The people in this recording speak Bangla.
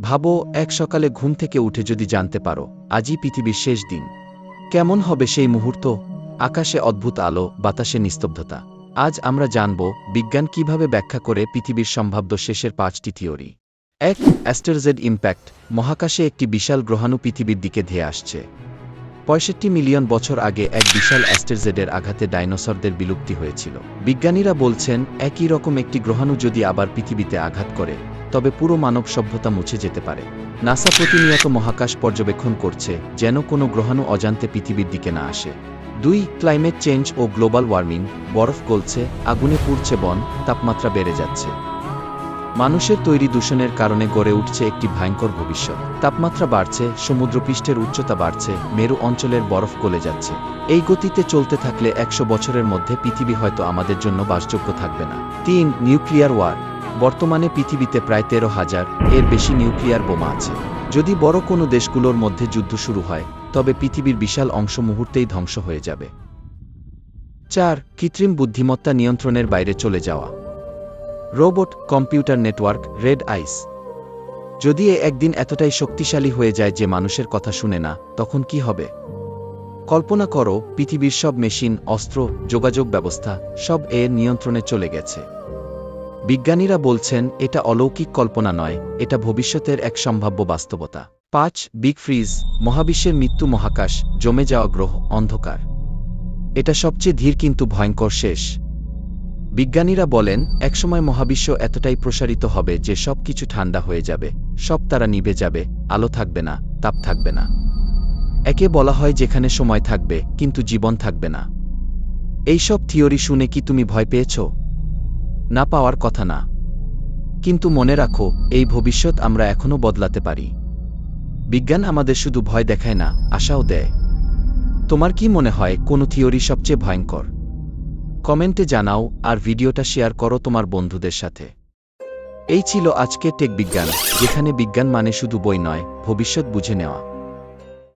ভাবো, এক সকালে ঘুম থেকে উঠে যদি জানতে পারো, আজই পৃথিবীর শেষ দিন। কেমন হবে সেই মুহূর্ত? আকাশে অদ্ভুত আলো, বাতাসে নিস্তব্ধতা। আজ আমরা জানব, বিজ্ঞান কীভাবে ব্যাখ্যা করে পৃথিবীর সম্ভাব্য শেষের পাঁচটি থিওরি। এক অ্যাস্টারজেড ইম্প্যাক্ট, মহাকাশে একটি বিশাল গ্রহাণু পৃথিবীর দিকে ধেয়ে আসছে। পঁয়ষট্টি মিলিয়ন বছর আগে এক বিশাল অ্যাস্টারজেডের আঘাতে ডাইনোসরদের বিলুপ্তি হয়েছিল। বিজ্ঞানীরা বলছেন, একই রকম একটি গ্রহাণু যদি আবার পৃথিবীতে আঘাত করে তবে পুরো মানব সভ্যতা মুছে যেতে পারে। নাসা প্রতিনিয়ত মহাকাশ পর্যবেক্ষণ করছে যেন কোনো গ্রহাণু অজান্তে পৃথিবীর দিকে না আসে। দুই, ক্লাইমেট চেঞ্জ ও গ্লোবাল ওয়ার্মিং, বরফ গলছে, আগুনে পুড়ছে বন, তাপমাত্রা বেড়ে যাচ্ছে। মানুষের তৈরি দূষণের কারণে গড়ে উঠছে একটি ভয়ঙ্কর ভবিষ্যৎ। তাপমাত্রা বাড়ছে, সমুদ্রপৃষ্ঠের উচ্চতা বাড়ছে, মেরু অঞ্চলের বরফ গলে যাচ্ছে। এই গতিতে চলতে থাকলে একশো বছরের মধ্যে পৃথিবী হয়তো আমাদের জন্য বাসযোগ্য থাকবে না। তিন, নিউক্লিয়ার ওয়ার। বর্তমানে পৃথিবীতে প্রায় তেরো হাজার এর বেশি নিউক্লিয়ার বোমা আছে। যদি বড় কোনো দেশগুলোর মধ্যে যুদ্ধ শুরু হয়, তবে পৃথিবীর বিশাল অংশ মুহূর্তেই ধ্বংস হয়ে যাবে। চার, কৃত্রিম বুদ্ধিমত্তা নিয়ন্ত্রণের বাইরে চলে যাওয়া। Robot, computer network, red ice. যদি এ একদিন এতটাই শক্তিশালী হয়ে যায় যে মানুষের কথা শুনে না, তখন কি হবে? কল্পনা করো, পৃথিবীর সব মেশিন, অস্ত্র, যোগাযোগ ব্যবস্থা, সব এর নিয়ন্ত্রণে চলে গেছে। বিজ্ঞানীরা বলছেন, এটা অলৌকিক কল্পনা নয়, এটা ভবিষ্যতের এক সম্ভাব্য বাস্তবতা। পাঁচ, বিগ ফ্রিজ, মহাবিশ্বের মৃত্যু মহাকাশ, জমে যাওয়া গ্রহ, অন্ধকার। এটা সবচেয়ে ধীর কিন্তু ভয়ঙ্কর শেষ। বিজ্ঞানীরা বলেন, একসময় মহাবিশ্ব এতটাই প্রসারিত হবে যে সব কিছু ঠান্ডা হয়ে যাবে, সব তারা নিভে যাবে, আলো থাকবে না, তাপ থাকবে না। একে বলা হয় যেখানে সময় থাকবে, কিন্তু জীবন থাকবে না। এইসব থিওরি শুনে কি তুমি ভয় পেয়েছ? না পাওয়ার কথা না। কিন্তু মনে রাখো, এই ভবিষ্যৎ আমরা এখনও বদলাতে পারি। বিজ্ঞান আমাদের শুধু ভয় দেখায় না, আশাও দেয়। তোমার কি মনে হয়, কোন থিওরি সবচেয়ে ভয়ঙ্কর? কমেন্টে জানাও, আর ভিডিওটা শেয়ার করো তোমার বন্ধুদের সাথে। এই ছিল আজকে টেক বিজ্ঞান, যেখানে বিজ্ঞান মানে শুধু বই নয়, ভবিষ্যৎ বুঝে নেওয়া।